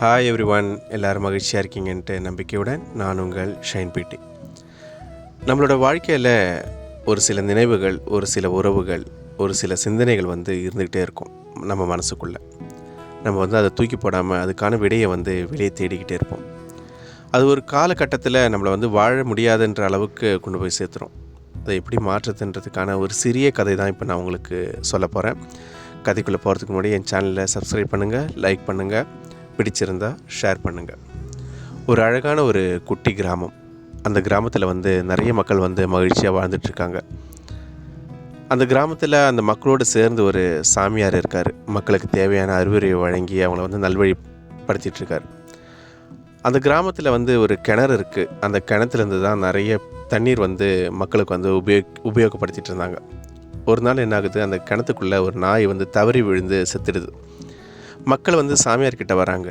Hi every one எல்லோரும் மகிழ்ச்சியாக இருக்கீங்கன்ட்டு நம்பிக்கையுடன் நான் உங்கள் ஷைன் பீட்டி நம்மளோட வாழ்க்கையில் ஒரு சில நினைவுகள் ஒரு சில உறவுகள் ஒரு சில சிந்தனைகள் வந்து இருந்துக்கிட்டே இருக்கும் நம்ம மனசுக்குள்ளே. நம்ம வந்து அதை தூக்கி போடாமல் அதுக்கான விடையை வந்து வெளியே தேடிக்கிட்டே இருப்போம். அது ஒரு காலகட்டத்தில் நம்மளை வந்து வாழ முடியாதுன்ற அளவுக்கு கொண்டு போய் சேர்த்துரும். அதை எப்படி மாற்றுறதுன்றதுக்கான ஒரு சிறிய கதை தான் இப்போ நான் உங்களுக்கு சொல்ல போகிறேன் கதைக்குள்ளே போகிறதுக்கு முன்னாடி என் சேனலை சப்ஸ்கிரைப் பண்ணுங்கள் லைக் பண்ணுங்கள் பிடிச்சிருந்தா ஷேர் பண்ணுங்கள் ஒரு அழகான ஒரு குட்டி கிராமம். அந்த கிராமத்தில் வந்து நிறைய மக்கள் வந்து மகிழ்ச்சியாக வாழ்ந்துட்டுருக்காங்க அந்த கிராமத்தில் அந்த மக்களோடு சேர்ந்து ஒரு சாமியார் இருக்கார். மக்களுக்கு தேவையான அறிவுரையை வழங்கி அவங்கள வந்து நல்வழிப்படுத்திகிட்ருக்கார் அந்த கிராமத்தில் வந்து ஒரு கிணறு இருக்குது அந்த கிணத்துலேருந்து தான் நிறைய தண்ணீர் வந்து மக்களுக்கு வந்து உபயோக உபயோகப்படுத்திகிட்டு இருந்தாங்க ஒரு நாள் என்ன ஆகுது அந்த கிணத்துக்குள்ளே ஒரு நாய் வந்து தவறி விழுந்து செத்துடுது. மக்கள் வந்து சாமியார்கிட்ட வராங்க.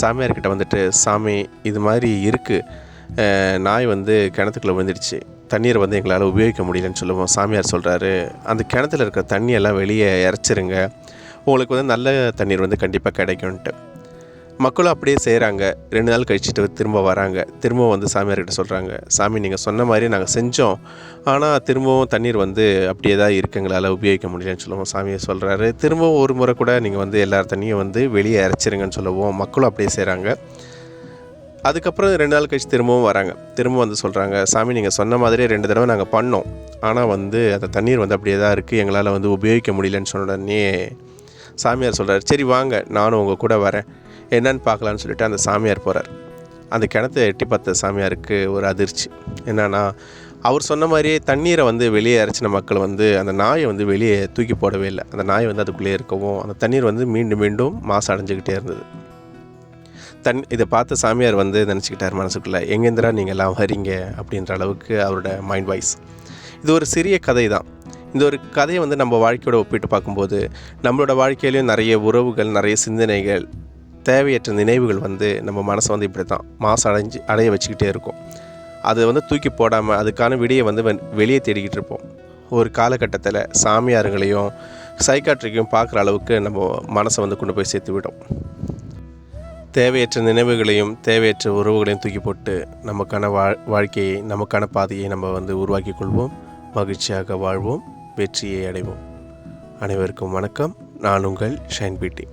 சாமியார்கிட்ட வந்துட்டு சாமி இது மாதிரி இருக்குது நாய் வந்து கிணத்துக்குள்ளே விழுந்துடுச்சு. தண்ணீரை வந்து எங்களால் உபயோகிக்க முடியலன்னு சொல்லுவோம் சாமியார் சொல்கிறாரு அந்த கிணத்துல இருக்கிற தண்ணியெல்லாம் வெளியே இறச்சிருங்க. உங்களுக்கு வந்து நல்ல தண்ணீர் வந்து கண்டிப்பாக கிடைக்கும்ன்ட்டு. மக்களும் அப்படியே செய்கிறாங்க ரெண்டு நாள் கழிச்சிட்டு திரும்ப வராங்க. திரும்பவும் வந்து சாமியார்கிட்ட சொல்கிறாங்க சாமி நீங்கள் சொன்ன மாதிரி நாங்கள் செஞ்சோம். ஆனால் திரும்பவும் தண்ணீர் வந்து அப்படியே தான் இருக்குங்களால் உபயோகிக்க முடியலன்னு சொல்லுவோம் சாமியை சொல்கிறாரு திரும்பவும் ஒரு முறை கூட நீங்கள் வந்து எல்லா தண்ணியும் வந்து வெளியே இறச்சிருங்கன்னு சொல்லுவோம். மக்களும் அப்படியே செய்கிறாங்க அதுக்கப்புறம் ரெண்டு நாள் கழிச்சு திரும்பவும் வராங்க. திரும்ப வந்து சொல்கிறாங்க சாமி நீங்கள் சொன்ன மாதிரியே ரெண்டு தடவை நாங்கள் பண்ணோம். ஆனால் வந்து அந்த தண்ணீர் வந்து அப்படியே தான் இருக்குது எங்களால் வந்து உபயோகிக்க முடியலன்னு சொன்ன உடனே சாமியார் சொல்கிறார் சரி வாங்க. நானும் உங்கள் கூட வரேன். என்னன்னு பார்க்கலான்னு சொல்லிட்டு அந்த சாமியார் போகிறார் அந்த கிணத்தை எட்டி பார்த்த சாமியாருக்கு ஒரு அதிர்ச்சி. என்னன்னா அவர் சொன்ன மாதிரியே தண்ணீரை வந்து வெளியே இறச்சின மக்கள் வந்து அந்த நாயை வந்து வெளியே தூக்கி போடவே இல்லை. அந்த நாய் வந்து அதுக்குள்ளே இருக்கவும் அந்த தண்ணீர் வந்து மீண்டும் மீண்டும் மாசு அடைஞ்சிக்கிட்டே இருந்தது. தன் இதை பார்த்த சாமியார் வந்து நினச்சிக்கிட்டார் மனசுக்குள்ளே எங்கேந்திரா நீங்கள் எல்லாம் வரீங்க? அப்படின்ற அளவுக்கு அவரோட மைண்ட் வாய்ஸ் இது ஒரு சிறிய கதை தான். இந்த ஒரு கதையை வந்து நம்ம வாழ்க்கையோட ஒப்பிட்டு பார்க்கும்போது நம்மளோட வாழ்க்கையிலையும் நிறைய உறவுகள் நிறைய சிந்தனைகள் தேவையற்ற நினைவுகள் வந்து நம்ம மனசை வந்து இப்படி தான் மாசு அடைஞ்சு அடைய வச்சுக்கிட்டே இருக்கும். அது வந்து தூக்கி போடாமல் அதுக்கான விடியை வந்து வெளியே தேடிக்கிட்டு இருப்போம். ஒரு காலகட்டத்தில் சாமியாருங்களையும் சைக்காட்ரிக்கையும் பார்க்குற அளவுக்கு நம்ம மனசை வந்து கொண்டு போய் சேர்த்து விடும். தேவையற்ற நினைவுகளையும் தேவையற்ற உறவுகளையும் தூக்கி போட்டு நமக்கான வாழ் வாழ்க்கையை நமக்கான பாதையை நம்ம வந்து உருவாக்கி கொள்வோம். மகிழ்ச்சியாக வாழ்வோம் வெற்றியை அடைவோம். அனைவருக்கும் வணக்கம். நான் உங்கள் ஷைன் பிடி.